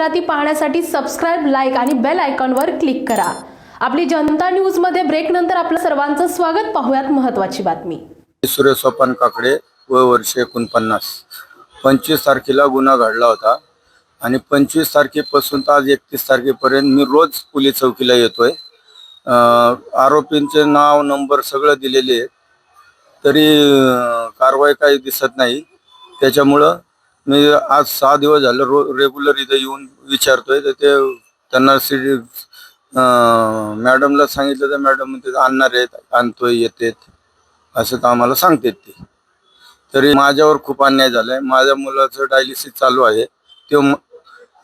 जाहिराती पाहण्यासाठी subscribe like आणि बेल आयकॉनवर क्लिक करा. आपली जनता न्यूजमध्ये ब्रेक नंतर आपलं सर्वांचं स्वागत. पाहूयात महत्त्वाची बातमी. सुरेश सोपान काकडे व वर्ष एकोणपन्नास. पंचवीस तारखेला गुन्हा घडला होता आणि पंचवीस तारखेपासून तर आज एकतीस तारखेपर्यंत मी रोज पोलीस चौकीला येतोय. आरोपींचे नाव नंबर सगळं दिलेले आहे तरी कारवाई काही दिसत नाही. त्याच्यामुळं मी आज सहा दिवस झालं रो रेग्युलर इथं येऊन विचारतोय. तर ते त्यांना सी मॅडमला सांगितलं तर मॅडम ते आणणार आहेत आणतोय येतेत. असं तर आम्हाला सांगतात ते. तरी माझ्यावर खूप अन्याय झालाय. माझ्या मुलाचं डायलिसिस चालू आहे. ते म-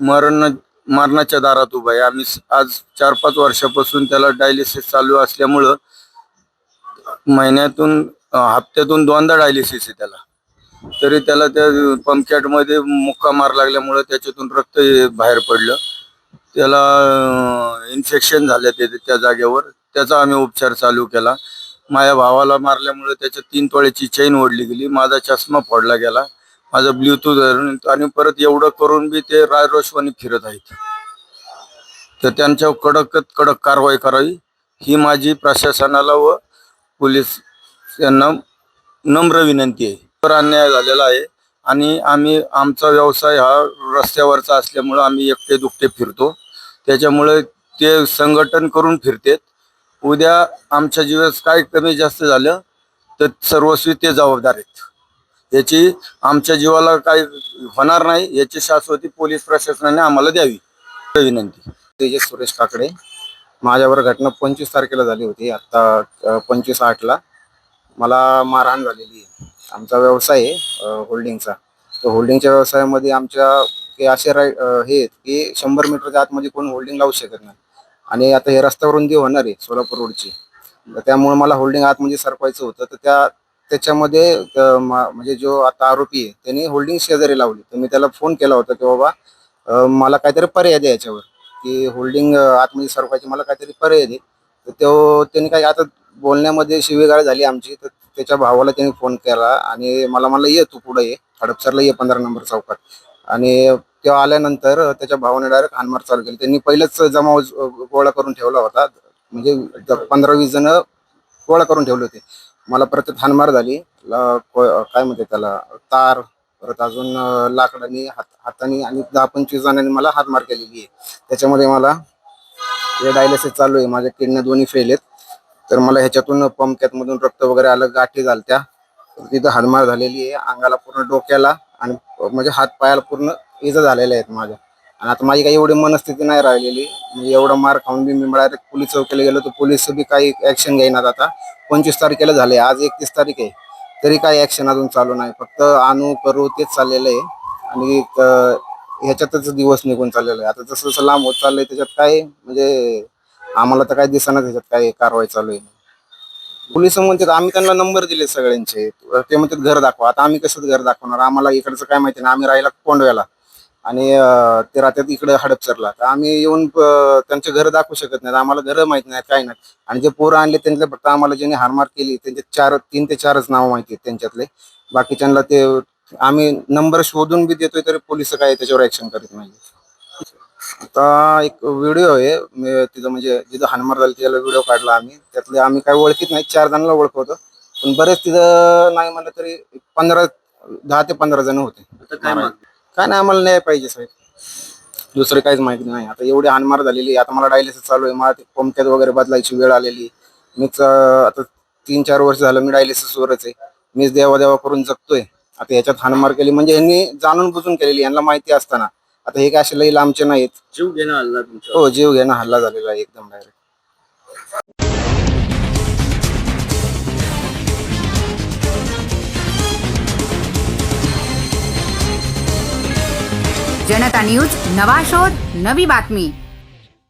मरण मरणाच्या दारात उभा आहे. आम्ही आज चार पाच वर्षापासून त्याला डायलिसिस चालू असल्यामुळं महिन्यातून हप्त्यातून दोनदा डायलिसिस आहे त्याला. तरी त्याला त्या पंपकॅटमध्ये मुक्का मार लागल्यामुळं त्याच्यातून रक्त बाहेर पडलं. त्याला इन्फेक्शन झालं ते त्या जागेवर. त्याचा आम्ही उपचार चालू केला. माझ्या भावाला मारल्यामुळे त्याच्या तीन तोळ्याची चैन ओढली गेली. माझा चष्मा फोडला गेला. माझा ब्ल्यूटूथ आणि परत एवढं करून बी ते रायरोशवानी फिरत आहेत. तर त्यांच्यावर कडकत कडक कारवाई करावी. ही माझी प्रशासनाला व पोलीस यांना नम्र विनंती आहे. तर अन्याय झालेला आहे. आणि आम्ही आमचा व्यवसाय हा रस्त्यावरचा असल्यामुळं आम्ही एकटे दुकटे फिरतो. त्याच्यामुळे ते संघटन करून फिरतेत. उद्या आमच्या जीवास काय कमी जास्त झालं तर सर्वस्वी ते जबाबदार आहेत. याची आमच्या जीवाला काही होणार नाही याची शाश्वती पोलीस प्रशासनाने आम्हाला द्यावी. विनंती. तेजस सुरेश काकडे माझ्यावर घटना पंचवीस तारखेला झाली होती. आत्ता पंचवीस आठला. मला मारहाण झालेली आहे. आमचा व्यवसाय आहे होल्डिंगचा तर होल्डिंगच्या व्यवसायामध्ये आमच्या हे असे राय हे आहेत की शंभर मीटरच्या आतमध्ये कोण होल्डिंग लावू शकत नाही. आणि आता हे रस्त्यावरून जी होणार आहे सोलापूर रोडची तर त्यामुळे मला होल्डिंग आतमध्ये सरपायचं होतं. तर त्या त्याच्यामध्ये म्हणजे जो आता आरोपी आहे त्यांनी होल्डिंग शेजारी लावली. तर मी त्याला फोन केला होता की बाबा मला काहीतरी पर्याय द्या याच्यावर. की होल्डिंग आतमध्ये सरकवायची मला काहीतरी पर्याय दे. तर तो त्यांनी काही आता बोलण्यामध्ये शिवेगाळ झाली आमची. तर त्याच्या भावाला त्यांनी फोन केला आणि मला म्हणलं ये तू पुढे ये. हडपसरला ये पंधरा नंबर चौकात. आणि तेव्हा आल्यानंतर त्याच्या भावाने डायरेक्ट हानमार चालू केली. त्यांनी पहिलेच जमाव गोळा करून ठेवला होता. म्हणजे पंधरा वीस जण गोळा करून ठेवले होते. मला परत हानमार झाली. को- काय म्हणते त्याला? तार परत अजून लाकडानी लाकडाने हात हाताने आणि दहा पंचवीस जणांनी मला हातमार केलेली आहे. त्याच्यामध्ये मला हे डायलिसिस चालू आहे. माझ्या किडण्या दोन्ही फेल आहेत. तर मला ह्याच्यातून पंप रक्त वगैरे आलं गाठी झालत्या. तिथं हाडमार झालेली आहे अंगाला पूर्ण डोक्याला आणि म्हणजे हात पायाला पूर्ण इजा झालेल्या आहेत माझ्या. आणि आता माझी काही एवढी मनस्थिती नाही राहिलेली. म्हणजे एवढा मार खाऊन बी मी डायरेक्ट पोलीस चौकीला गेलो तर पोलीस बी काही ऍक्शन घेईनात आता. पंचवीस तारखेला झाले आज एकतीस तारीख आहे. तरी काही ऍक्शन अजून चालू नाही. फक्त आणू करू तेच चाललेलं आहे. आणि ह्याच्यातच दिवस निघून चाललेला आहे. आता जसं जसं लांब होत चाललंय त्याच्यात काय म्हणजे आम्हाला तर काय दिसणार त्याच्यात काय कारवाई चालू आहे. पोलीस म्हणतात आम्ही त्यांना नंबर दिले सगळ्यांचे. ते म्हणतात घर दाखवा. आता आम्ही कसं घर दाखवणार? आम्हाला इकडचं काय माहिती नाही. आम्ही राहिला कोंडव्याला. आणि ते राहतात इकडे हडपसरला. तर आम्ही येऊन त्यांचे घर दाखवू शकत नाही. आम्हाला घर माहीत नाही काय नाही. आणि जे पोरं आणले त्यांच्या फक्त आम्हाला ज्यांनी हारमार केली त्यांचे चार तीन ते चारच नाव माहिती आहेत त्यांच्यातले. बाकीच्यांना ते आम्ही नंबर शोधून बी देतोय तरी पोलीस काय त्याच्यावर ऍक्शन करत नाही आता एक व्हिडिओ आहे मी तिथं म्हणजे जिथं हानमार झाली त्याला व्हिडिओ काढला आम्ही. त्यातले आम्ही काही ओळखीत नाही चार जणांना ओळखवतो पण बरेच तिथं नाही म्हणलं तरी पंधरा दहा ते पंधरा जण होते. काय नाही आम्हाला न्याय पाहिजे साहेब. दुसरं काहीच माहिती नाही. आता एवढी हानमार झालेली. आता मला डायलिसिस चालू आहे. मला ते पंक्यात वगैरे बदलायची वेळ आलेली मीच अं, आता तीन चार वर्ष झालं मी डायलिसिस वरच आहे. मीच देवा देवा करून जगतोय. आता याच्यात हानमार केली. म्हणजे यांनी जाणून बुजून केलेली यांना माहिती असताना. आता हे काय असे लई लांबचे नाहीत. जीव घेणं हल्ला हो जीव घेणं हल्ला झालेला आहे एकदम डायरेक्ट जनता न्यूज नवा शोध नवी बातमी.